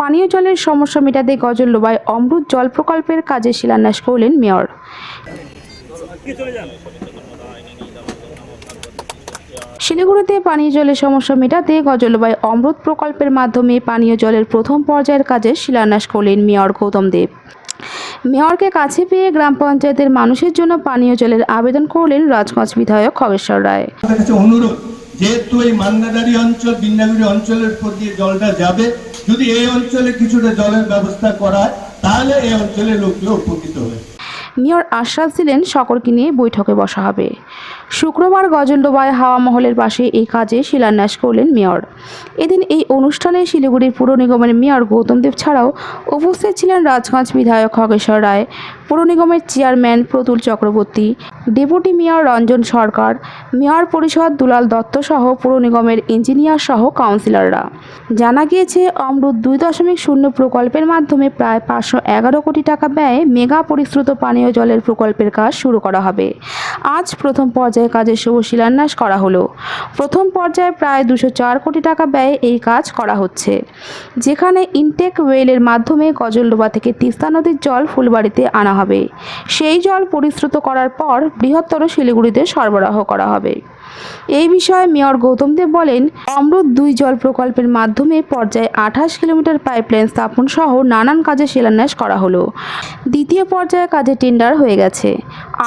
পানীয় জলের সমস্যা মেটাতে গজলডোবায় অমৃত জল প্রকল্পের কাজে শিলান্যাস করলেন মেয়র। শিলিগুড়িতে পানীয় জলের সমস্যা মেটাতে গজলবাই অমৃত প্রকল্পের মাধ্যমে পানীয় জলের প্রথম পর্যায়ের কাজে শিলান্যাস করলেন মেয়র গৌতম দেব। মেয়রকে কাছে পেয়ে গ্রাম পঞ্চায়েতের মানুষের জন্য পানীয় জলের আবেদন করলেন রাজগঞ্জ বিধায়ক খগেশ্বর রায়। অনুরোধ, যেহেতু এই মান্নাদারি অঞ্চল, বিন্নাগুড়ি অঞ্চলের উপর দিয়ে জলটা যাবে যদি এই অঞ্চলে কিছুটা জলের ব্যবস্থা করা তাহলে এই অঞ্চলের লোকগুলো উপকৃত হবে। মেয়র আশ্বাস দিলেন সকলকে নিয়ে বৈঠকে বসা হবে। শুক্রবার গজলডোবায় হাওয়া মহলের পাশে এই কাজে শিলান্যাস করলেন মেয়র। এদিন এই অনুষ্ঠানে শিলিগুড়ির পুর নিগমের মেয়র গৌতম দেব ছাড়াও উপস্থিত ছিলেন রাজগঞ্জ বিধায়ক খগেশ্বর রায়, পুর নিগমের chairman Pratul Chakraborty, deputy mayor Ranjan Sarkar, mayor পরিষদ দুলাল দত্ত সহ পুর নিগমের ইঞ্জিনিয়ার সহ কাউন্সিলররা। জানা গিয়েছে অমরুত দুই দশমিক শূন্য প্রকল্পের মাধ্যমে প্রায় পাঁচশো এগারো কোটি টাকা ব্যয়ে মেগা পরিশ্রুত পানীয় জলের প্রকল্পের কাজ শুরু করা হবে। আজ প্রথম পর্যায়ে কাজের শুভ শিলান্যাস করা হলো। প্রথম পর্যায়ে প্রায় দুশো চার কোটি টাকা ব্যয়ে এই কাজ করা হচ্ছে। যেখানে ইনটেক ওয়েলের মাধ্যমে গজলডোবা থেকে তিস্তা নদীর জল ফুলবাড়িতে আনা হবে। সেই জল পরিশ্রুত করার পর বৃহত্তর শিলিগুড়িতে সরবরাহ করা হবে। এই বিষয়ে মেয়র গৌতম দেব বলেন অমৃত দুই জল প্রকল্পের মাধ্যমে পর্যায়ে আঠাশ কিলোমিটার পাইপলাইন স্থাপন সহ নানান কাজে শিলান্যাস করা হলো। দ্বিতীয় পর্যায়ে কাজে টেন্ডার হয়ে গেছে।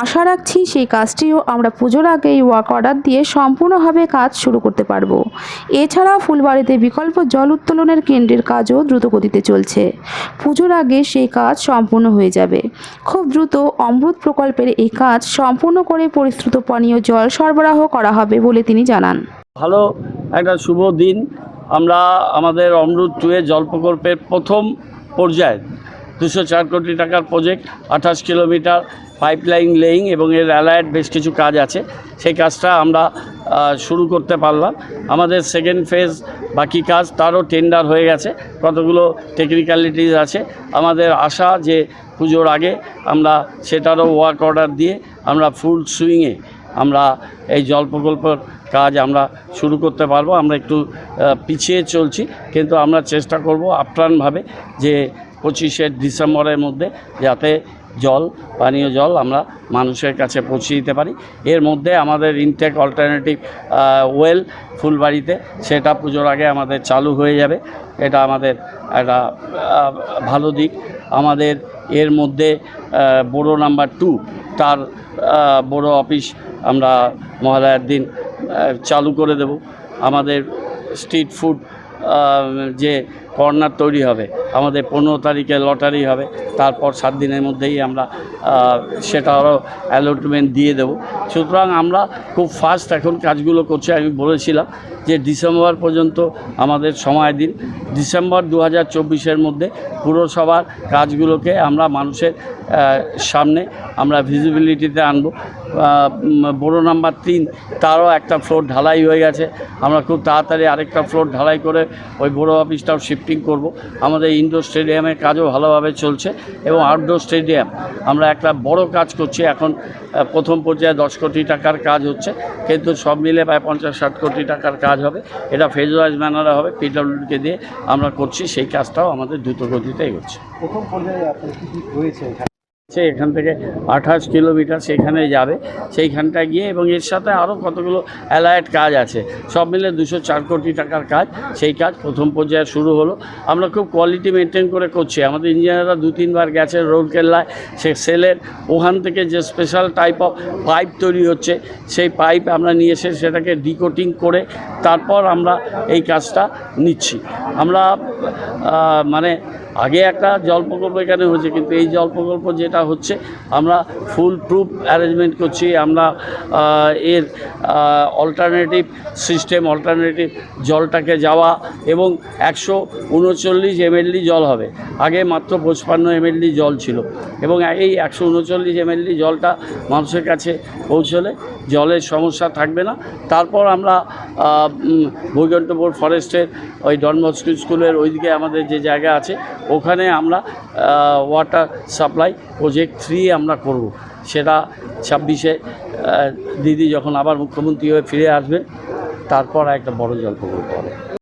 আশা রাখছি সেই কাজটিও আমরা পুজোর আগেই ওয়ার্ক অর্ডার দিয়ে সম্পূর্ণভাবে কাজ শুরু করতে পারব। এছাড়াও ফুলবাড়িতে বিকল্প জল উত্তোলনের কেন্দ্রের কাজও দ্রুতগতিতে চলছে। পুজোর আগে সেই কাজ সম্পূর্ণ হয়ে যাবে। খুব দ্রুত অমৃত প্রকল্পের এই কাজ সম্পূর্ণ করে পরিশ্রুত পানীয় জল সরবরাহ করা হবে বলে তিনি জানান। ভালো একটা শুভ দিন। আমরা আমাদের অমরুদ টুয়ে জল প্রকল্পের প্রথম পর্যায়ে দুশো চার কোটি টাকার প্রজেক্ট আঠাশ কিলোমিটার পাইপলাইন লেইং এবং এর অ্যালায়েড বেশ কিছু কাজ আছে। সেই কাজটা আমরা শুরু করতে পারলাম। আমাদের সেকেন্ড ফেজ বাকি কাজ, তারও টেন্ডার হয়ে গেছে। কতগুলো টেকনিক্যালিটিস আছে। আমাদের আশা যে পুজোর আগে আমরা সেটারও ওয়ার্ক অর্ডার দিয়ে আমরা ফুল সুইংয়ে আমরা এই জল প্রকল্পের কাজ আমরা শুরু করতে পারব, আমরা একটু পিছিয়ে চলছি, কিন্তু আমরা চেষ্টা করব আপ্রাণভাবে যে পঁচিশে ডিসেম্বরের মধ্যে যাতে জল, পানীয় জল আমরা মানুষের কাছে পৌঁছে দিতে পারি। এর মধ্যে আমাদের ইনটেক অল্টারনেটিভ ওয়েল ফুলবাড়িতে সেটা পুজোর আগে আমাদের চালু হয়ে যাবে। এটা আমাদের একটা ভালো দিক। আমাদের এর মধ্যে বড় নাম্বার টু তার বড় অফিস আমরা মহালয়ার দিন চালু করে দেব। আমাদের স্ট্রিট ফুড যে কর্নার তৈরি হবে। আমাদের পনেরো তারিখে লটারি হবে। তারপর সাত দিনের মধ্যেই আমরা আহ, সেটারও অ্যালটমেন্ট দিয়ে দেব। সুতরাং আমরা খুব ফাস্ট এখন কাজগুলো করছি। আমি বলেছিলাম যে ডিসেম্বর পর্যন্ত আমাদের সময় দিন। ডিসেম্বর দু হাজার মধ্যে পুরসভার কাজগুলোকে আমরা মানুষের সামনে আমরা ভিজিবিলিটিতে আনব। বড় নাম্বার তিন তারও একটা ফ্লোর ঢালাই হয়ে গেছে। আমরা খুব তাড়াতাড়ি আরেকটা ফ্লোর ঢালাই করে ওই বড় অফিসটাও শিফটিং করব। আমাদের ইনডোর স্টেডিয়ামের কাজও ভালোভাবে চলছে এবং আউটডোর স্টেডিয়াম আমরা একটা বড় কাজ করছি। এখন প্রথম পর্যায়ে দশ কোটি টাকার কাজ হচ্ছে, কিন্তু সব মিলে প্রায় পঞ্চাশ ষাট কোটি টাকার কাজ হবে। এটা ফেজ ওয়াইজ ম্যানারে হবে পিডব্লিউডিকে দিয়ে আমরা করছি, সেই কাজটাও আমাদের দ্রুত এগোচ্ছে। প্রথম পর্যায়ে রয়েছে সে এখান থেকে আঠাশ কিলোমিটার সেখানে যাবে। সেইখানটায় গিয়ে এবং এর সাথে আরও কতগুলো অ্যালায়েড কাজ আছে। সব মিলে দুশো চার কোটি টাকার কাজ। সেই কাজ প্রথম পর্যায়ে শুরু হলো। আমরা খুব কোয়ালিটি মেনটেন করে করছি। আমাদের ইঞ্জিনিয়াররা দু, তিনবার গেছে রোড কেল্লায়। সে সেলের ওখান থেকে যে স্পেশাল টাইপ অফ পাইপ তৈরি হচ্ছে, সেই পাইপ আমরা নিয়ে এসে সেটাকে ডিকোটিং করে তারপর আমরা এই কাজটা নিচ্ছি। আমরা মানে আগে একটা জল প্রকল্প এখানে হচ্ছে কিন্তু এই জল প্রকল্প যেটা হচ্ছে, আমরা ফুল প্রুফ অ্যারেঞ্জমেন্ট করছি, আমরা এর অল্টারনেটিভ সিস্টেম অল্টারনেটিভ জলটাকে যাওয়া এবং একশো উনচল্লিশ এমএলডি জল হবে। আগে মাত্র পঁচপান্ন এমএলডি জল ছিল এবং এই একশো উনচল্লিশ এমএলডি জলটা মানুষের কাছে পৌঁছলে জলের সমস্যা থাকবে না। তারপর আমরা বৈকুণ্ঠপুর ফরেস্টের ওই ডনমস্কু স্কুলের ওইদিকে আমাদের যে জায়গা আছে ওখানে আমরা ওয়াটার সাপ্লাই প্রজেক্ট থ্রি আমরা করব। সেটা ছাব্বিশে দিদি যখন আবার মুখ্যমন্ত্রী হয়ে ফিরে আসবেন তারপর একটা বড় জল প্রকল্প হবে।